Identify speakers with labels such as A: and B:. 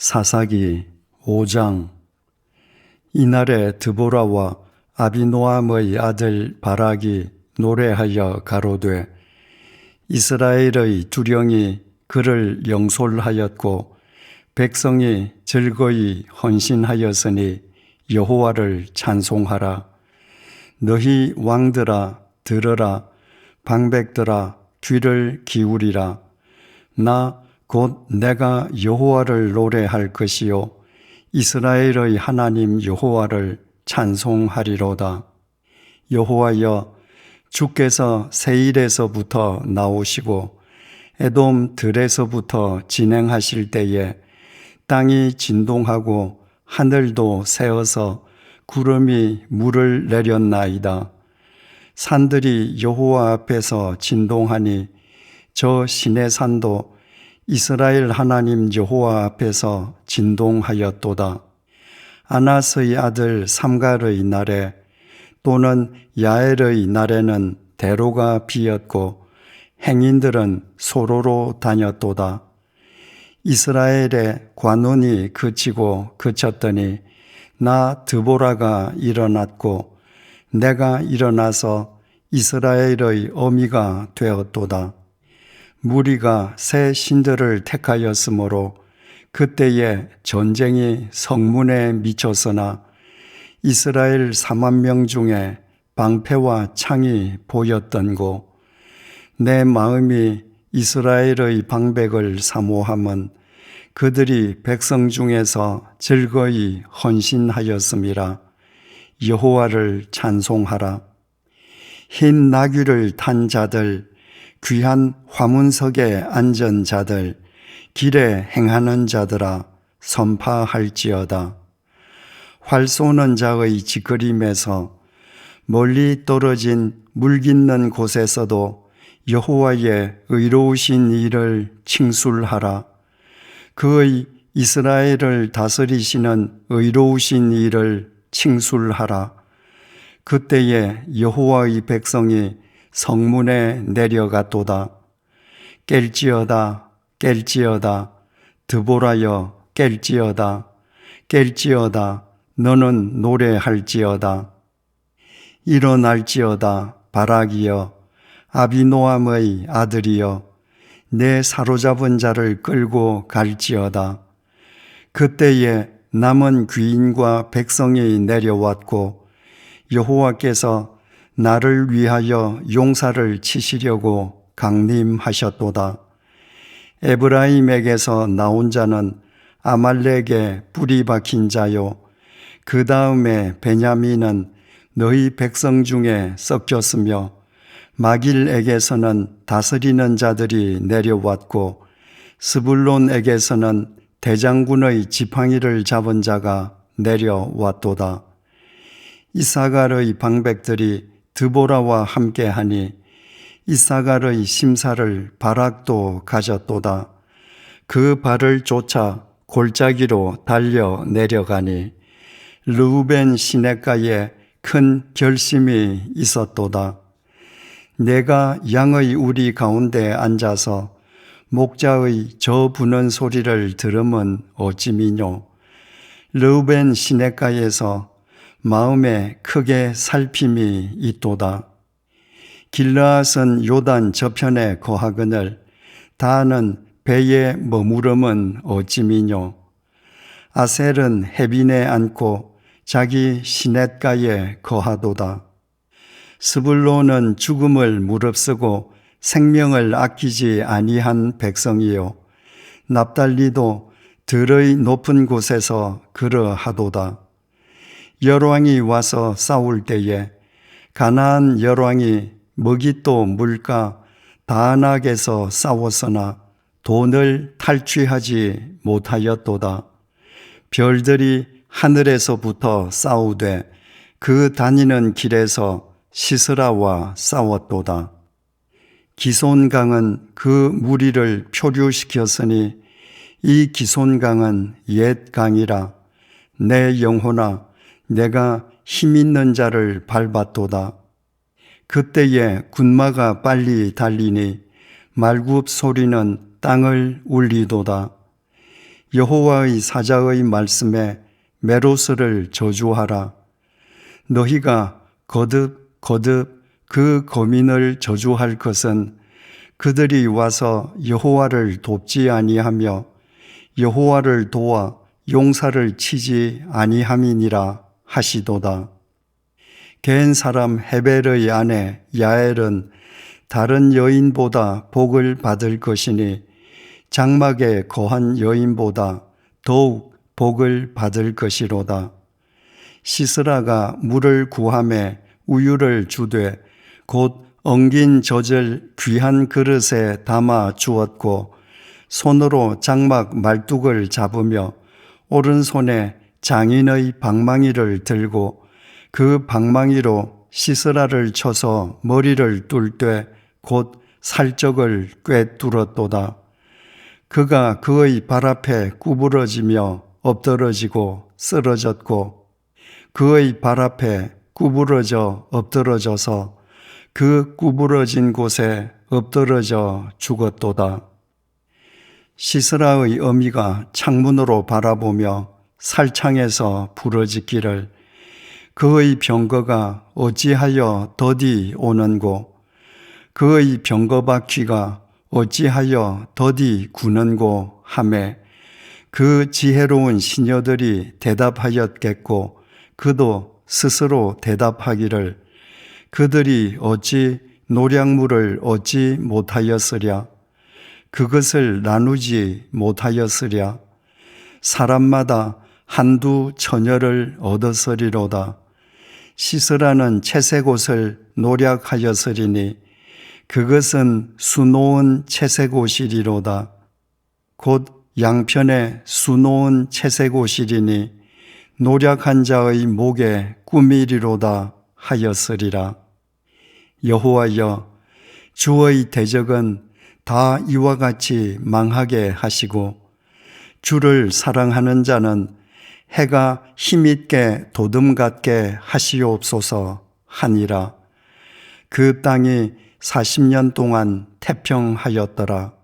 A: 사사기 5장. 이날에 드보라와 아비노함의 아들 바락이 노래하여 가로되 이스라엘의 두령이 그를 영솔하였고 백성이 즐거이 헌신하였으니 여호와를 찬송하라. 너희 왕들아 들으라. 방백들아 귀를 기울이라. 나 곧 내가 여호와를 노래할 것이요 이스라엘의 하나님 여호와를 찬송하리로다 여호와여 주께서 세일에서부터 나오시고 에돔 들에서부터 진행하실 때에 땅이 진동하고 하늘도 새어서 구름이 물을 내렸나이다. 산들이 여호와 앞에서 진동하니 저 시내 산도 이스라엘 하나님 여호와 앞에서 진동하였도다. 아나스의 아들 삼갈의 날에 또는 야엘의 날에는 대로가 비었고 행인들은 소로로 다녔도다. 이스라엘의 관원이 그치고 그쳤더니 나 드보라가 일어났고 내가 일어나서 이스라엘의 어미가 되었도다. 무리가 새 신들을 택하였으므로 그때에 전쟁이 성문에 미쳤으나 이스라엘 4만 명 중에 방패와 창이 보였던고 내 마음이 이스라엘의 방백을 사모함은 그들이 백성 중에서 즐거이 헌신하였음이라 여호와를 찬송하라. 흰 나귀를 탄 자들 귀한 화문석에 앉은 자들 길에 행하는 자들아 선파할지어다 활 쏘는 자의 지그림에서 멀리 떨어진 물 깃는 곳에서도 여호와의 의로우신 일을 칭술하라. 그의 이스라엘을 다스리시는 의로우신 일을 칭술하라. 그때에 여호와의 백성이 성문에 내려갔도다. 깰지어다, 깰지어다, 드보라여 깰지어다, 깰지어다, 너는 노래할지어다. 일어날지어다, 바라기여, 아비노함의 아들이여 내 사로잡은 자를 끌고 갈지어다. 그때에 남은 귀인과 백성이 내려왔고 여호와께서 나를 위하여 용사를 치시려고 강림하셨도다. 에브라임에게서 나온 자는 아말렉에 뿌리 박힌 자요. 그 다음에 베냐민은 너희 백성 중에 섞였으며 마길에게서는 다스리는 자들이 내려왔고 스불론에게서는 대장군의 지팡이를 잡은 자가 내려왔도다. 이사갈의 방백들이 드보라와 함께하니 이사갈의 심사를 바락도 가졌도다. 그 발을 쫓아 골짜기로 달려 내려가니 르우벤 시내가에 큰 결심이 있었도다. 내가 양의 우리 가운데 앉아서 목자의 저 부는 소리를 들으면 어찌미뇨. 르우벤 시내가에서 마음에 크게 살핌이 있도다. 길라앗은 요단 저편에 거하거늘 다는 배에 머무름은 어찌미뇨. 아셀은 해빈에 앉고 자기 시냇가에 거하도다. 스불로는 죽음을 무릅쓰고 생명을 아끼지 아니한 백성이요 납달리도 들의 높은 곳에서 그러하도다. 열왕이 와서 싸울 때에 가나안 열왕이 먹이 또 물가 다낙에서 싸웠으나 돈을 탈취하지 못하였도다. 별들이 하늘에서부터 싸우되 그 다니는 길에서 시스라와 싸웠도다. 기손강은 그 무리를 표류시켰으니 이 기손강은 옛 강이라 내 영혼아 내가 힘 있는 자를 밟았도다. 그때에 군마가 빨리 달리니 말굽 소리는 땅을 울리도다. 여호와의 사자의 말씀에 메로스를 저주하라. 너희가 거듭 거듭 그 거민을 저주할 것은 그들이 와서 여호와를 돕지 아니하며 여호와를 도와 용사를 치지 아니함이니라 하시도다. 겐 사람 헤벨의 아내 야엘은 다른 여인보다 복을 받을 것이니 장막에 거한 여인보다 더욱 복을 받을 것이로다. 시스라가 물을 구함에 우유를 주되 곧 엉긴 젖을 귀한 그릇에 담아 주었고 손으로 장막 말뚝을 잡으며 오른손에 장인의 방망이를 들고 그 방망이로 시스라를 쳐서 머리를 뚫 때 곧 살적을 꿰뚫었도다. 그가 그의 발 앞에 구부러지며 엎드러지고 쓰러졌고 그의 발 앞에 구부러져 엎드러져서 그 구부러진 곳에 엎드러져 죽었도다. 시스라의 어미가 창문으로 바라보며 살창에서 부러지기를 그의 병거가 어찌하여 더디 오는고? 그의 병거 바퀴가 어찌하여 더디 구는고 하매 그 지혜로운 시녀들이 대답하였겠고 그도 스스로 대답하기를 그들이 어찌 노량물을 얻지 못하였으랴? 그것을 나누지 못하였으랴? 사람마다 한두 처녀를 얻었으리로다 시스라는 채색 옷을 노력하였으리니 그것은 수놓은 채색 옷이리로다 곧 양편에 수놓은 채색 옷이리니 노력한 자의 목에 꾸미리로다 하였으리라. 여호와여 주의 대적은 다 이와 같이 망하게 하시고 주를 사랑하는 자는 해가 힘있게 도듬 같게 하시옵소서 하니라. 그 땅이 40년 동안 태평하였더라.